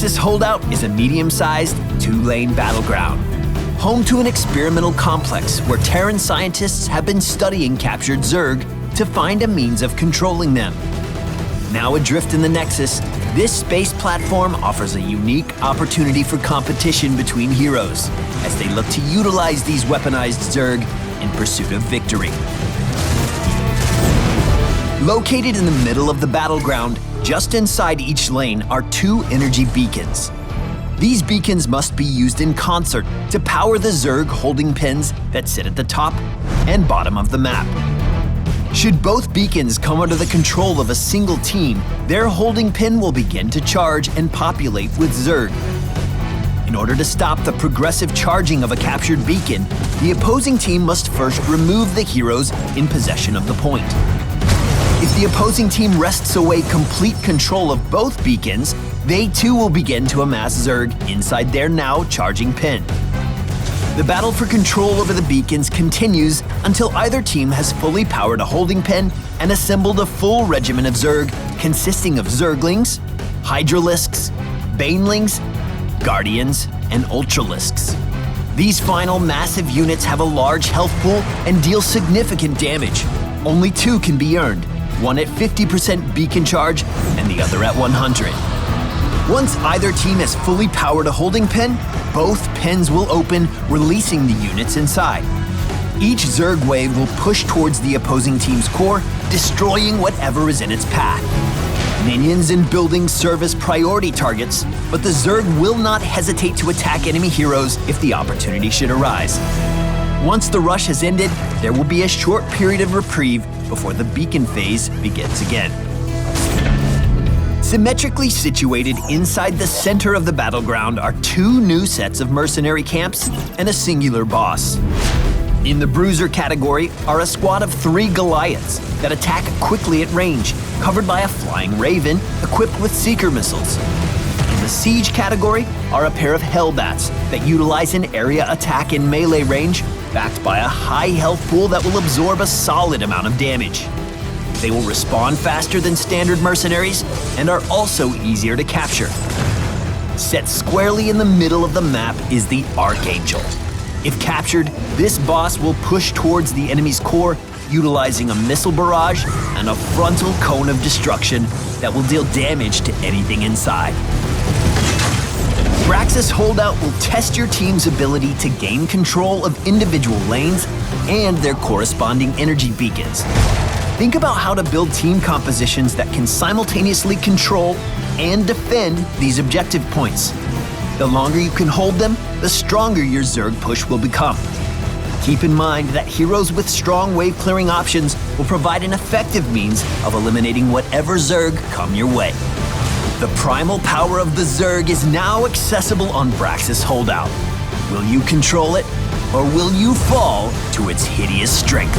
Braxis Holdout is a medium-sized, two-lane battleground. Home to an experimental complex where Terran scientists have been studying captured Zerg to find a means of controlling them. Now adrift in the Nexus, this space platform offers a unique opportunity for competition between heroes as they look to utilize these weaponized Zerg in pursuit of victory. Located in the middle of the battleground, just inside each lane are two energy beacons. These beacons must be used in concert to power the Zerg holding pins that sit at the top and bottom of the map. Should both beacons come under the control of a single team, their holding pin will begin to charge and populate with Zerg. In order to stop the progressive charging of a captured beacon, the opposing team must first remove the heroes in possession of the point. The opposing team wrests away complete control of both beacons, they too will begin to amass Zerg inside their now charging pin. The battle for control over the beacons continues until either team has fully powered a holding pen and assembled a full regiment of Zerg consisting of Zerglings, Hydralisks, Banelings, Guardians, and Ultralisks. These final massive units have a large health pool and deal significant damage. Only two can be earned, one at 50% beacon charge and the other at 100. Once either team has fully powered a holding pen, both pens will open, releasing the units inside. Each Zerg wave will push towards the opposing team's core, destroying whatever is in its path. Minions and buildings serve as priority targets, but the Zerg will not hesitate to attack enemy heroes if the opportunity should arise. Once the rush has ended, there will be a short period of reprieve before the beacon phase begins again. Symmetrically situated inside the center of the battleground are two new sets of mercenary camps and a singular boss. In the Bruiser category are a squad of three Goliaths that attack quickly at range, covered by a flying Raven equipped with Seeker missiles. In the Siege category are a pair of Hellbats that utilize an area attack in melee range, backed by a high health pool that will absorb a solid amount of damage. They will respawn faster than standard mercenaries and are also easier to capture. Set squarely in the middle of the map is the Archangel. If captured, this boss will push towards the enemy's core, utilizing a missile barrage and a frontal cone of destruction that will deal damage to anything inside. Braxis Holdout will test your team's ability to gain control of individual lanes and their corresponding energy beacons. Think about how to build team compositions that can simultaneously control and defend these objective points. The longer you can hold them, the stronger your Zerg push will become. Keep in mind that heroes with strong wave clearing options will provide an effective means of eliminating whatever Zerg come your way. The primal power of the Zerg is now accessible on Braxis Holdout. Will you control it, or will you fall to its hideous strength?